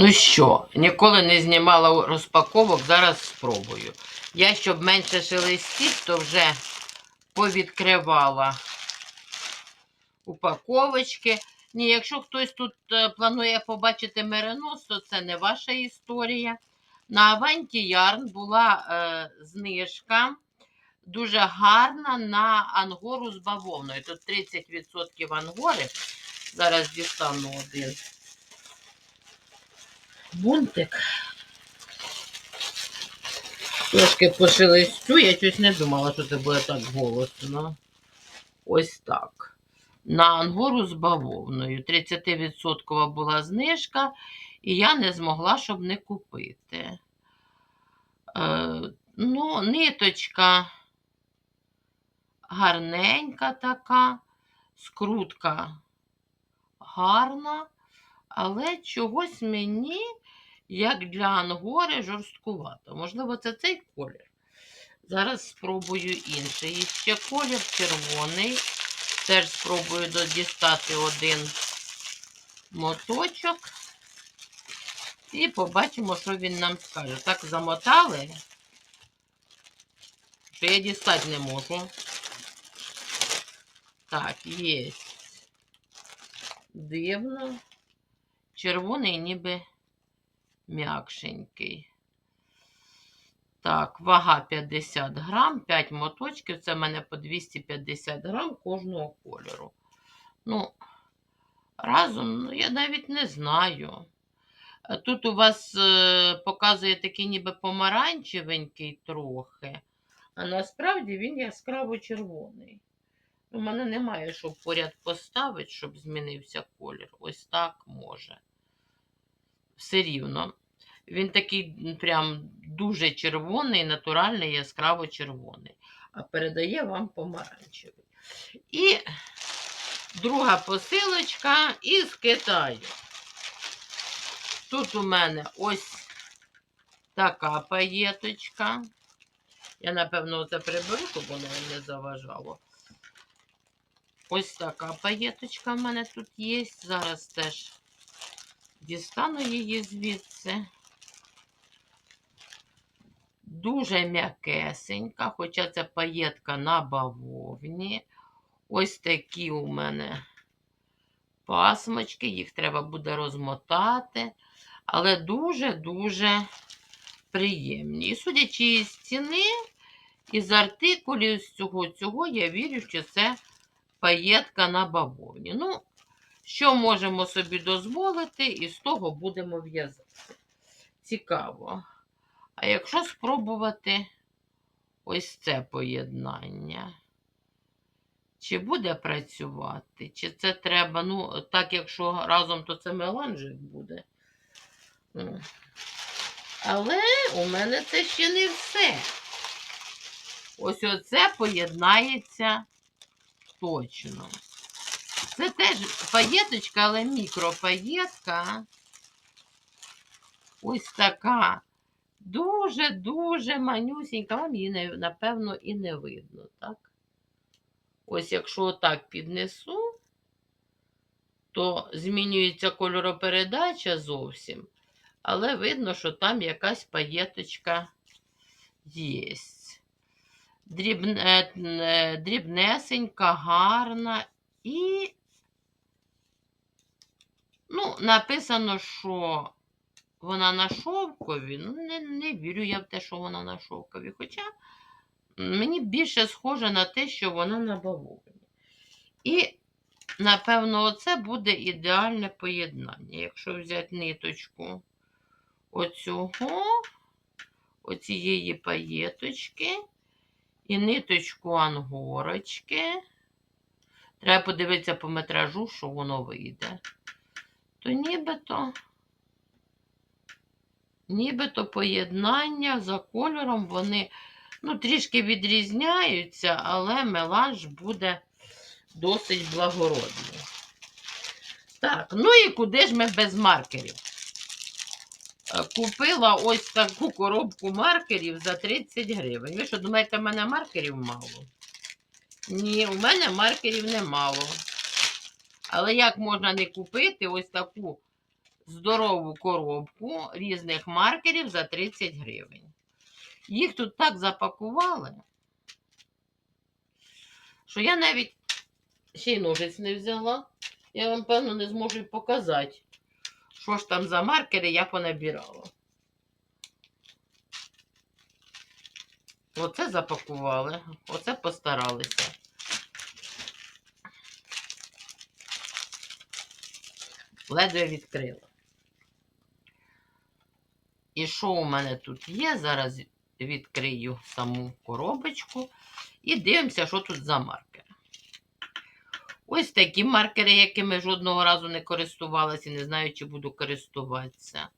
Ну що, ніколи не знімала розпаковок, зараз спробую. Я, щоб менше шелестіть, то вже повідкривала упаковочки. Ні, якщо хтось тут е, планує побачити меренос, то це не ваша історія. На Аванті Ярн була е, знижка дуже гарна на ангору з бавовною. Тут 30% ангори. Зараз дістану один бунтик. Трошки пошелестю, я щось не думала, що це буде так голосно. Ось так. На ангору з бавовною. 30% була знижка, і я не змогла, щоб не купити. Е, ну, ниточка гарненька така, скрутка гарна, але чогось мені, як для ангори, жорсткувато. Можливо, це цей колір. Зараз спробую інший. І ще колір червоний. Теж спробую дістати один моточок. І побачимо, що він нам скаже. Так замотали, що я дістати не можу. Так, є. Дивно. Червоний ніби м'якшенький. Так, вага 50 грам, 5 моточків. Це в мене по 250 грам кожного кольору. Ну, разом, ну, я навіть не знаю. Тут у вас е, показує такий ніби помаранчевенький трохи, а насправді він яскраво червоний. У мене немає, щоб поряд поставити, щоб змінився колір. Ось так може. Все рівно. Він такий прям дуже червоний, натуральний, яскраво червоний. А передає вам помаранчевий. І друга посилочка із Китаю. Тут у мене ось така паєточка. Я, напевно, це приберу, щоб воно не заважало. Ось така паєточка в мене тут є. Зараз теж дістану її звідси. Дуже м'якесенька, хоча це паєтка на бавовні. Ось такі у мене пасмочки, їх треба буде розмотати, але дуже-дуже приємні. І судячи із ціни, із артикулів, з цього цього, я вірю, що це паєтка на бавовні. Ну, що можемо собі дозволити, і з того будемо в'язати. Цікаво. А якщо спробувати ось це поєднання, чи буде працювати, чи це треба, ну, так, якщо разом, то це меланжик буде. Але у мене це ще не все. Ось оце поєднається точно. Це теж паєточка, але мікропаєтка. Ось така. Дуже-дуже манюсінька. Вам її, напевно, і не видно, так? Ось якщо отак піднесу, то змінюється кольоропередача зовсім. Але видно, що там якась паєточка є. Дрібне, е, дрібнесенька, гарна і ну, написано, що вона на шовкові. Ну, не, не вірю я в те, що вона на шовкові. Хоча мені більше схоже на те, що вона на бавовні. І, напевно, оце буде ідеальне поєднання. Якщо взяти ниточку оцього, оцієї паєточки і ниточку ангорочки. Треба подивитися по метражу, що воно вийде. То нібито, нібито поєднання за кольором вони ну, трішки відрізняються, але меланж буде досить благородний. Так, ну і куди ж ми без маркерів? Е, Купила ось таку коробку маркерів за 30 гривень. Ви що думаєте, в мене маркерів мало? Ні, у мене маркерів немало. Але як можна не купити ось таку здорову коробку різних маркерів за 30 гривень. Їх тут так запакували, що я навіть ще й ножиць не взяла. Я вам, певно, не зможу показати, що ж там за маркери я понабирала. Оце запакували, оце постаралися. Ледве відкрила. І що у мене тут є? Зараз відкрию саму коробочку і дивимося, що тут за маркери. Ось такі маркери, якими жодного разу не користувалася і не знаю, чи буду користуватися.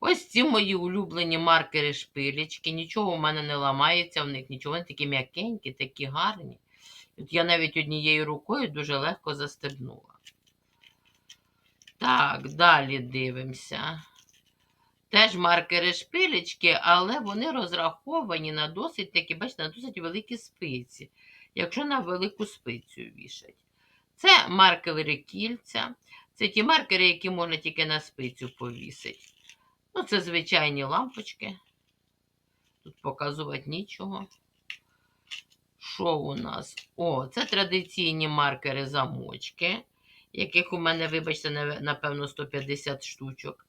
Ось ці мої улюблені маркери шпилечки. Нічого у мене не ламається в них, нічого вони такі м'якенькі, такі гарні. От я навіть однією рукою дуже легко застебнула. Так, далі дивимося. Теж маркери шпилечки, але вони розраховані на досить такі, бачите, на досить великі спиці, якщо на велику спицю вішать. Це маркери кільця. Це ті маркери, які можна тільки на спицю повісити. Ну, це звичайні лампочки. Тут показувати нічого. Що у нас? О, це традиційні маркери замочки, яких у мене, вибачте, напевно, 150 штучок.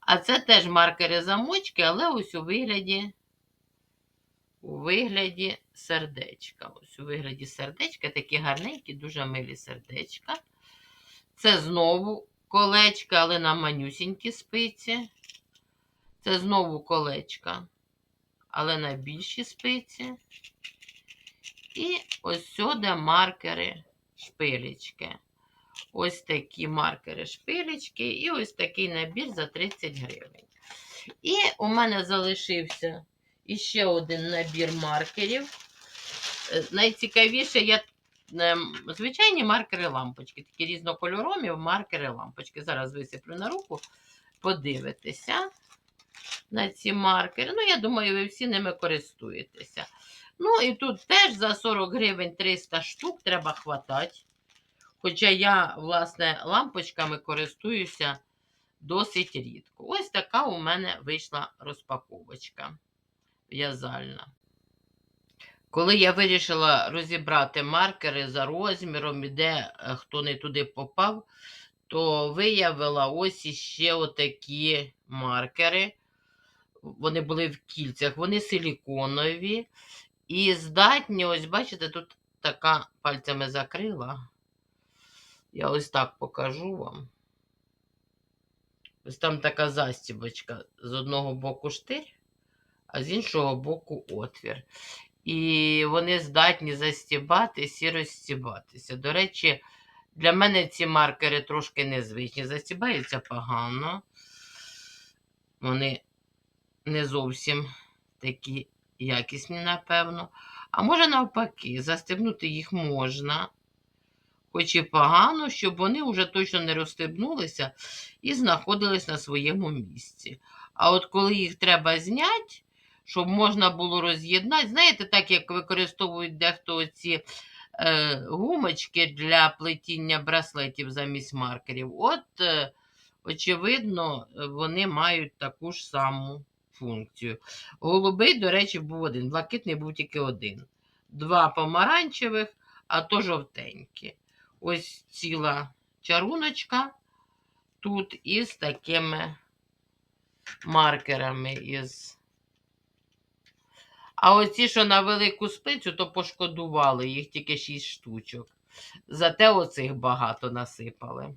А це теж маркери замочки, але ось у вигляді, у вигляді сердечка. Ось у вигляді сердечка, такі гарненькі, дуже милі сердечка. Це знову колечка, але на манюсінькі спиці. Це знову колечка, але на більші спиці. І ось сюди маркери шпилечки. Ось такі маркери шпилечки і ось такий набір за 30 гривень. І у мене залишився іще один набір маркерів. Е, Найцікавіше, я ем, звичайні маркери лампочки, такі різнокольорові маркери лампочки. Зараз висиплю на руку, подивитися на ці маркери. Ну, я думаю, ви всі ними користуєтеся. Ну, і тут теж за 40 гривень 300 штук треба хватати. Хоча я, власне, лампочками користуюся досить рідко. Ось така у мене вийшла розпаковочка в'язальна. Коли я вирішила розібрати маркери за розміром і де е, хто не туди попав, то виявила ось іще отакі маркери. Вони були в кільцях, вони силіконові і здатні, ось бачите, тут така пальцями закрила. Я ось так покажу вам. Ось там така застібочка. З одного боку штир, а з іншого боку отвір. І вони здатні застібатись і розстібатися. До речі, для мене ці маркери трошки незвичні. Застібаються погано. Вони не зовсім такі якісні, напевно. А може, навпаки, застебнути їх можна хоч і погано, щоб вони вже точно не розстебнулися і знаходились на своєму місці. А от коли їх треба зняти, щоб можна було роз'єднати, знаєте, так як використовують дехто ці е, гумочки для плетіння браслетів замість маркерів, от, е, очевидно, вони мають таку ж саму функцію. Голубий, до речі, був один, блакитний був тільки один. Два помаранчевих, а то жовтенькі ось ціла чаруночка тут із такими маркерами. із. А оці, що на велику спицю, то пошкодували, їх тільки 6 штучок. Зате оцих багато насипали.